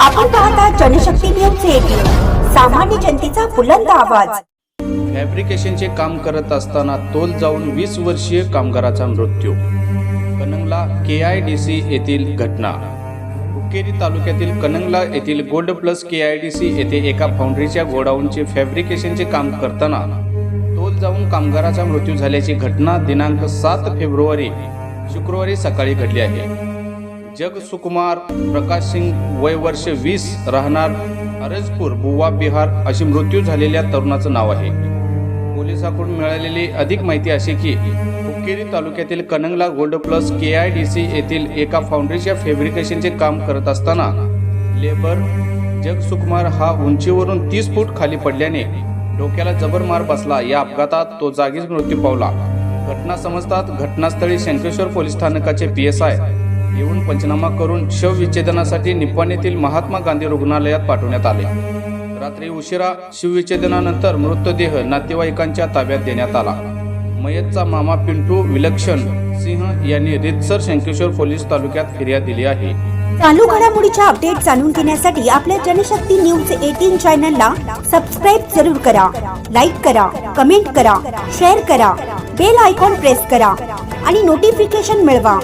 आपण पाहता Janshakti news eighteen सामान्य जनतेचा बुलंद आवाज. फॅब्रिकेशनचे काम करत असताना तोल जाऊन वीस वर्षीय कामगाराचा मृत्यू. Kanangala K I D C येथील घटना. हुक्केरी तालुक्यातील कनंगला येथील gold plus K I D C येथे एका फाउंड्रीच्या गोडाऊनचे फॅब्रिकेशनचे काम करताना तोल जाऊन कामगाराचा मृत्यू झाल्याची घटना दिनांक सात फेब्रुवारी शुक्रवारी सकाळी घडली आहे. जग सुकुमार प्रकाश सिंग वय वर्ष वीस राहणार अरजपूर बुवा बिहार अशी मृत्यू झालेल्या तरुणाचं नाव आहे. पोलिसांकडून मिळालेली अधिक माहिती अशी की हुक्केरी तालुक्यातील Kanangala gold plus K I D C येथील एका फाउंड्रीच्या फॅब्रिकेशनचे काम करत असताना लेबर जग सुकुमार हा उंचीवरून तीस फूट खाली पडल्याने डोक्याला जबर मार बसला. या अपघातात तो जागीच मृत्यू पावला. घटना समजतात घटनास्थळी शंकेश्वर पोलीस स्थानकाचे पी एस आय येऊन पंचनामा करून शवविच्छेदनासाठी निप्पाण येथील महात्मा गांधी रुग्णालयात पाठवण्यात आले. रात्री उशिरा शिवविच्छेदनानंतर मृतदेह नातेवाईकांच्या ताब्यात देण्यात आला. मयतचा मामा पिंटू विलक्षण सिंह यांनी रितसर शंकेश्वर पोलीस तालुक्यात फिर्याद दिली आहे. चालू घडामोडीच्या अपडेट जाणून घेण्यासाठी आपल्या जनशक्ती न्यूज एटीन चॅनलला सबस्क्राईब जरूर करा लाईक करा कमेंट करा शेअर करा बेल आयकॉन प्रेस करा आणि नोटिफिकेशन मिळवा.